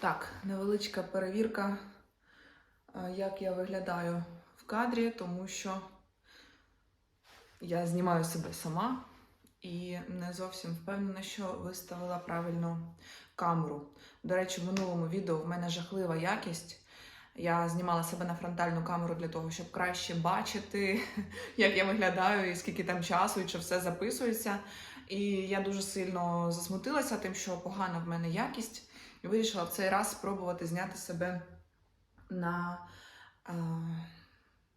Так, невеличка перевірка, е, як я виглядаю в кадрі, тому що я знімаю себе сама і не зовсім впевнена, що виставила правильно камеру. До речі, в минулому відео в мене жахлива якість. Я знімала себе на фронтальну камеру для того, щоб краще бачити, як я виглядаю, і скільки там часу, і чи все записується. І я дуже сильно засмутилася тим, що погана в мене якість. І вирішила в цей раз спробувати зняти себе на е,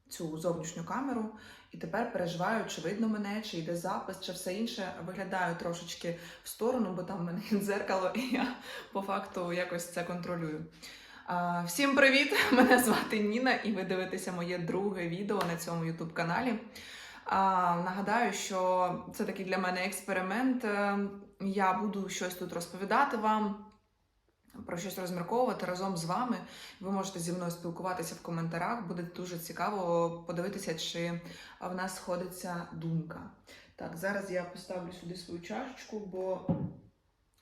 цю зовнішню камеру. І тепер переживаю, чи видно мене, чи йде запис, чи все інше. Виглядаю трошечки в сторону, бо там в мене дзеркало, і я по факту якось це контролюю. Е, всім привіт! Мене звати Ніна, і ви дивитеся моє друге відео на цьому youtube каналі. А, нагадаю, що це такий для мене експеримент. Е, Я буду щось тут розповідати вам, про щось розмірковувати разом з вами. Ви можете зі мною спілкуватися в коментарях. Буде дуже цікаво подивитися, чи в нас сходиться думка. Так, зараз я поставлю сюди свою чашечку, бо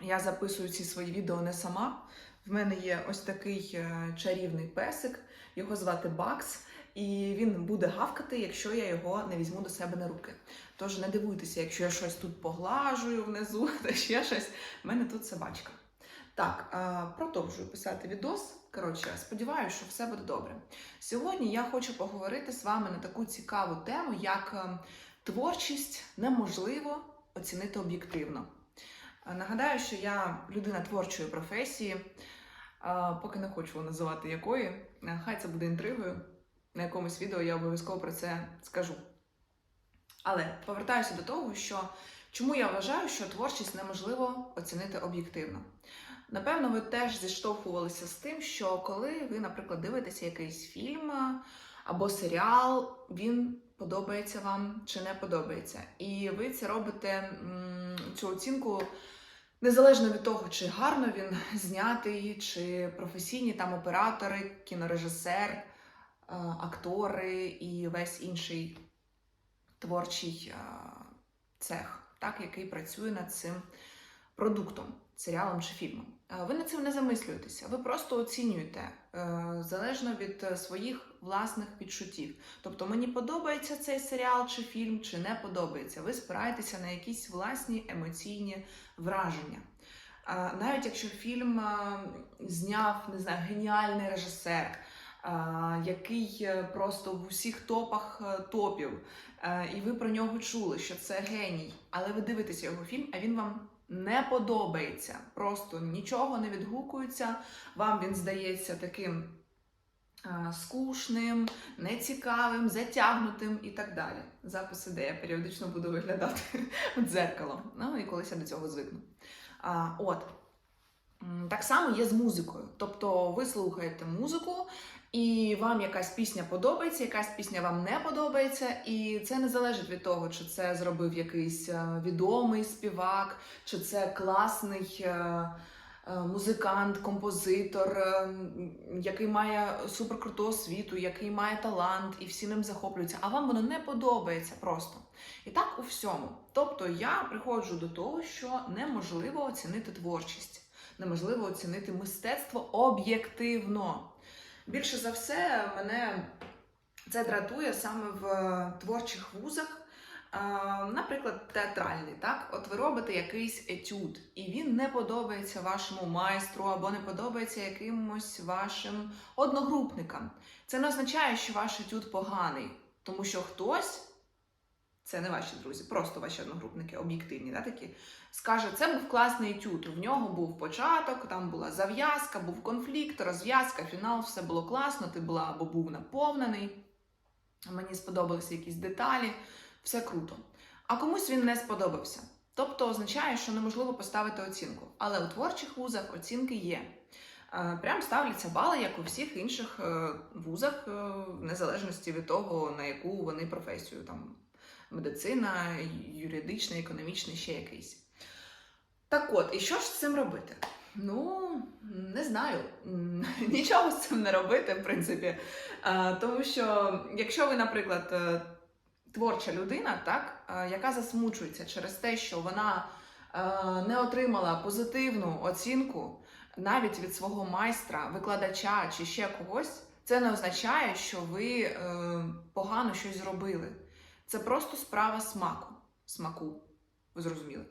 я записую ці свої відео не сама. В мене є ось такий е, чарівний песик, його звати Бакс. І він буде гавкати, якщо я його не візьму до себе на руки. Тож не дивуйтеся, якщо я щось тут поглажую внизу, та ще щось. в мене тут собачка. Так, продовжую писати відос. Коротше, сподіваюся, що все буде добре. Сьогодні я хочу поговорити з вами на таку цікаву тему, як е, творчість неможливо оцінити об'єктивно. Е, Нагадаю, що я людина творчої професії, е, поки не хочу називати якої, Е, хай це буде інтригою на якомусь відео я обов'язково про це скажу. Але повертаюся до того, що чому я вважаю, що творчість неможливо оцінити об'єктивно. Напевно, ви теж зіштовхувалися з тим, що коли ви, наприклад, дивитеся якийсь фільм або серіал, він подобається вам чи не подобається. І ви це робите цю оцінку. Незалежно від того, чи гарно він знятий, чи професійні там оператори, кінорежисер, актори і весь інший творчий цех, так, який працює над цим продуктом, серіалом чи фільмом. Е, Ви над цим не замислюєтеся, ви просто оцінюєте е, залежно від е, своїх власних відчуттів. Тобто мені подобається цей серіал чи фільм, чи не подобається. Ви спираєтеся на якісь власні емоційні враження. Навіть якщо фільм зняв не знаю, геніальний режисер, який просто в усіх топах топів, і ви про нього чули, що це геній, але ви дивитеся його фільм, а він вам не подобається, просто нічого не відгукується, вам він здається таким е, скучним, нецікавим, затягнутим і так далі. Запис іде, я періодично буду виглядати в дзеркало. Ну і колись я до цього звикну. А, от. Так само є з музикою. Тобто ви слухаєте музику, і вам якась пісня подобається, якась пісня вам не подобається, і це не залежить від того, чи це зробив якийсь е, відомий співак, чи це класний. е, е, Музикант, композитор, який має суперкруту освіту, який має талант, і всі ним захоплюються, а вам воно не подобається просто. І так у всьому. Тобто я приходжу до того, що неможливо оцінити творчість, неможливо оцінити мистецтво об'єктивно. Більше за все, мене це дратує саме в творчих вузах. Наприклад, театральний, так? От ви робите якийсь етюд, і він не подобається вашому майстру або не подобається якимось вашим одногрупникам. Це не означає, що ваш етюд поганий, тому що хтось, це не ваші друзі, просто ваші одногрупники, об'єктивні, да, такі, скаже, це був класний етюд. В нього був початок, там була зав'язка, був конфлікт, розв'язка, фінал, все було класно, ти була або був наповнений. Мені сподобалися якісь деталі, все круто. А комусь він не сподобався. Тобто означає, що неможливо поставити оцінку. Але у творчих вузах оцінки є. Е, Прям ставляться бали, як у всіх інших е, вузах, е, в незалежності від того, на яку вони професію там медицина, юридична, економічна, ще якийсь. Так от, і що ж з цим робити? Ну, не знаю. Нічого з цим не робити, в принципі. Е, Тому що, якщо ви, наприклад, е, творча людина, так, е, яка засмучується через те, що вона не отримала позитивну оцінку навіть від свого майстра, викладача чи ще когось, це не означає, що ви погано щось зробили. Це просто справа смаку. Смаку. Ви зрозуміли.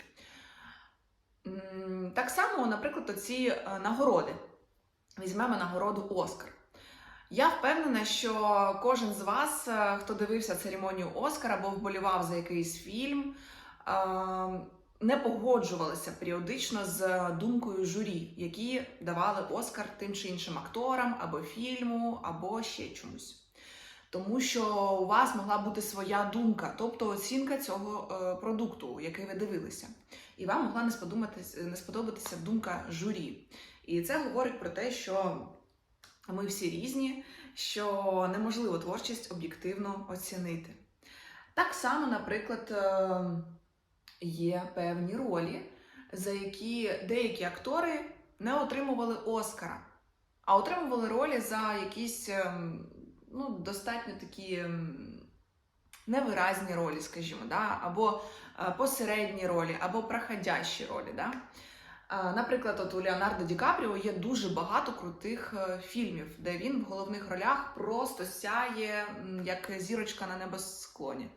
Так само, наприклад, оці е, нагороди. Візьмемо нагороду Оскар. Я впевнена, що кожен з вас, е, хто дивився церемонію Оскар або вболівав за якийсь фільм, е, не погоджувалися періодично з думкою журі, які давали Оскар тим чи іншим акторам, або фільму, або ще чомусь. Тому що у вас могла бути своя думка, тобто оцінка цього е, продукту, який ви дивилися. І вам могла не сподобатися, не сподобатися думка журі. І це говорить про те, що ми всі різні, що неможливо творчість об'єктивно оцінити. Так само, наприклад, е, є певні ролі, за які деякі актори не отримували Оскара, а отримували ролі за якісь ем, ну, достатньо такі невиразні ролі, скажімо, да? або е, посередні ролі, або проходящі ролі. Да? Е, Наприклад, от у Леонардо Ді Капріо є дуже багато крутих е, фільмів, де він в головних ролях просто сяє як зірочка на небосклоні.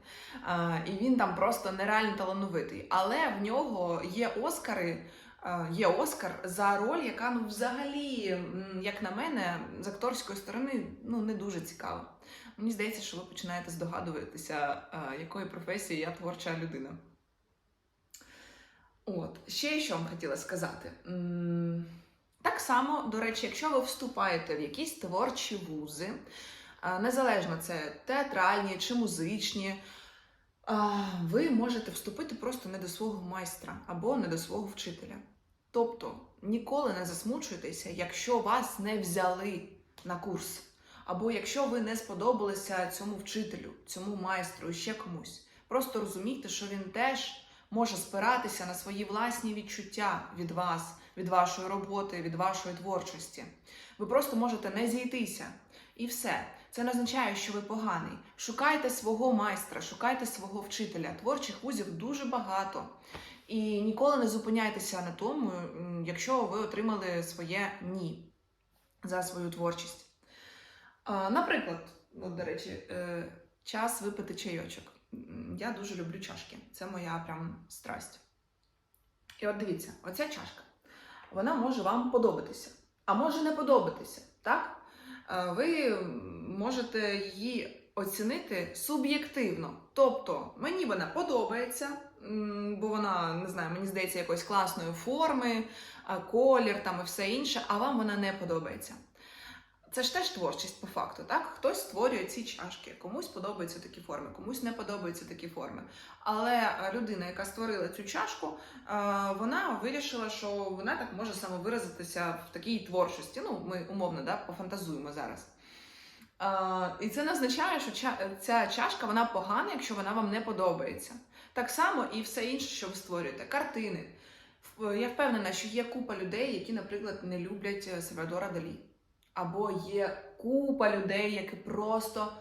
І він там просто нереально талановитий. Але в нього є Оскари. Е, Є Оскар за роль, яка ну взагалі, як на мене, з акторської сторони ну не дуже цікава. Мені здається, що ви починаєте здогадуватися, е, якої професії я творча людина. От, ще що вам хотіла сказати. Так само, до речі, якщо ви вступаєте в якісь творчі вузи, незалежно це театральні чи музичні, ви можете вступити просто не до свого майстра або не до свого вчителя. Тобто ніколи не засмучуйтеся, якщо вас не взяли на курс, або якщо ви не сподобалися цьому вчителю, цьому майстру і ще комусь. Просто розумійте, що він теж може спиратися на свої власні відчуття від вас, від вашої роботи, від вашої творчості. Ви просто можете не зійтися. І все. Це не означає, що ви поганий. Шукайте свого майстра, шукайте свого вчителя. Творчих вузів дуже багато. І ніколи не зупиняйтеся на тому, якщо ви отримали своє ні за свою творчість. Наприклад, от, до речі, е, час випити чайочок. Я дуже люблю чашки. Це моя прям страсть. І от дивіться, оця чашка. Вона може вам подобатися, а може не подобатися, так? Ви можете її оцінити суб'єктивно. Тобто, мені вона подобається, бо вона, не знаю, мені здається, якоїсь класної форми, колір там і все інше, а вам вона не подобається. Це ж теж творчість по факту, так? Хтось створює ці чашки, комусь подобаються такі форми, комусь не подобаються такі форми. Але е, людина, яка створила цю чашку, е, вона вирішила, що вона так може самовиразитися в такій творчості. Ну, ми умовно да, пофантазуємо зараз. Е, І це не означає, що ця чашка вона погана, якщо вона вам не подобається. Так само і все інше, що ви створюєте. Картини. Я впевнена, що є купа людей, які, наприклад, не люблять е, Сальвадора Далі. Або є купа людей, які просто,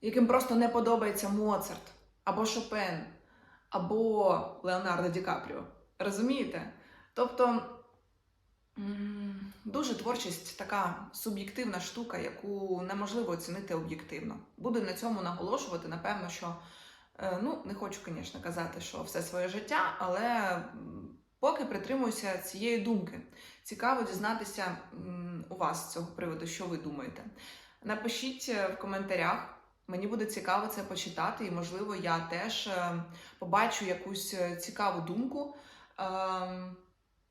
яким просто не подобається Моцарт, або Шопен, або Леонардо Ді Капріо. Розумієте? Тобто дуже творчість така суб'єктивна штука, яку неможливо оцінити об'єктивно. Буду на цьому наголошувати, напевно, що е, ну, не хочу, звісно, казати, що все своє життя, але поки притримуюся цієї думки. Цікаво дізнатися у вас з цього приводу, що ви думаєте. Напишіть е, в коментарях. Мені буде цікаво це почитати, і, можливо, я теж е, побачу якусь е, цікаву думку, е,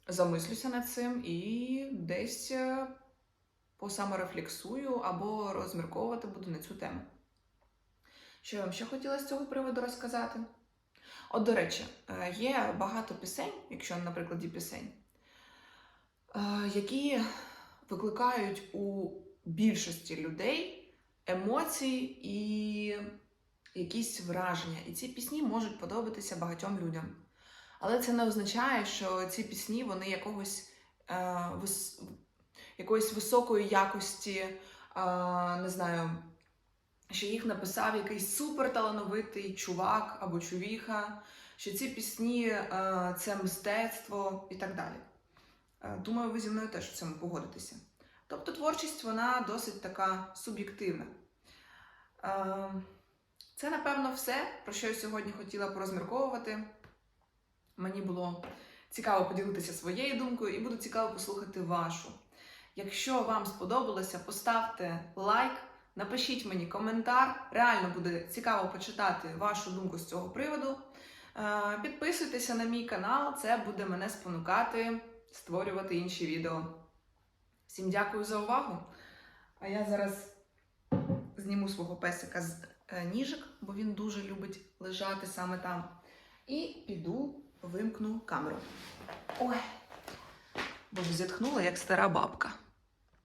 замислюся над цим і десь е, посаморефлексую або розмірковувати буду на цю тему. Що я вам ще хотіла з цього приводу розказати? От, до речі, е, є багато пісень, якщо на прикладі пісень, е, які викликають у більшості людей емоції і якісь враження. І ці пісні можуть подобатися багатьом людям. Але це не означає, що ці пісні вони якогось, е, вис... якоїсь високої якості, е, не знаю, що їх написав якийсь суперталановитий чувак або чувіха, що ці пісні е, це мистецтво і так далі. Е, Думаю, ви зі мною теж в цьому погодитеся. Тобто творчість вона досить така суб'єктивна. Е, Це, напевно, все, про що я сьогодні хотіла порозмірковувати. Мені було цікаво поділитися своєю думкою і буде цікаво послухати вашу. Якщо вам сподобалося, поставте лайк, напишіть мені коментар. Реально буде цікаво почитати вашу думку з цього приводу. Е, Підписуйтеся на мій канал, це буде мене спонукати створювати інші відео. Всім дякую за увагу. А я зараз зніму свого песика з е, ніжок, бо він дуже любить лежати саме там. І піду вимкну камеру. Ой, бо зітхнула як стара бабка.